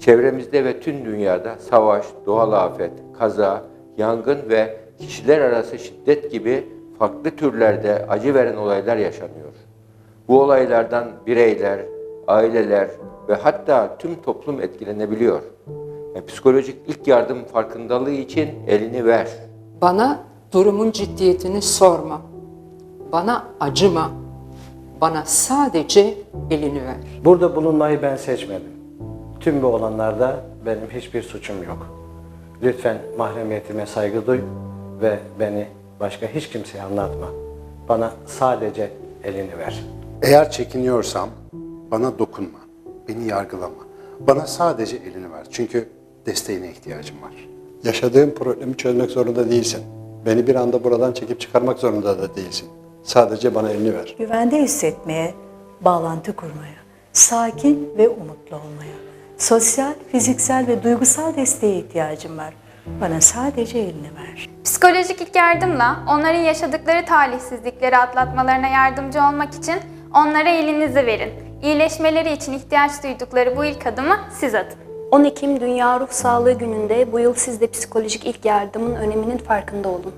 Çevremizde ve tüm dünyada savaş, doğal afet, kaza, yangın ve kişiler arası şiddet gibi farklı türlerde acı veren olaylar yaşanıyor. Bu olaylardan bireyler, aileler ve hatta tüm toplum etkilenebiliyor. E, psikolojik ilk yardım farkındalığı için elini ver. Bana durumun ciddiyetini sorma. Bana acıma. Bana sadece elini ver. Burada bulunmayı ben seçmedim. Tüm bu olanlarda benim hiçbir suçum yok. Lütfen mahremiyetime saygı duy ve beni başka hiç kimseye anlatma. Bana sadece elini ver. Eğer çekiniyorsam bana dokunma, beni yargılama. Bana sadece elini ver. Çünkü desteğine ihtiyacım var. Yaşadığım problemi çözmek zorunda değilsin. Beni bir anda buradan çekip çıkarmak zorunda da değilsin. Sadece bana elini ver. güvende hissetmeye, bağlantı kurmaya, sakin ve umutlu olmaya, sosyal, fiziksel ve duygusal desteğe ihtiyacım var. Bana sadece elini ver. Psikolojik ilk yardımla onların yaşadıkları talihsizlikleri atlatmalarına yardımcı olmak için onlara elinizi verin. İyileşmeleri için ihtiyaç duydukları bu ilk adımı siz atın. 10 Ekim Dünya Ruh Sağlığı Günü'nde bu yıl siz de psikolojik ilk yardımın öneminin farkında olun.